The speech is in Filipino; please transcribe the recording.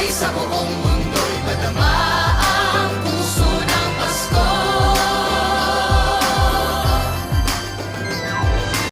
buhay sa buong mundo.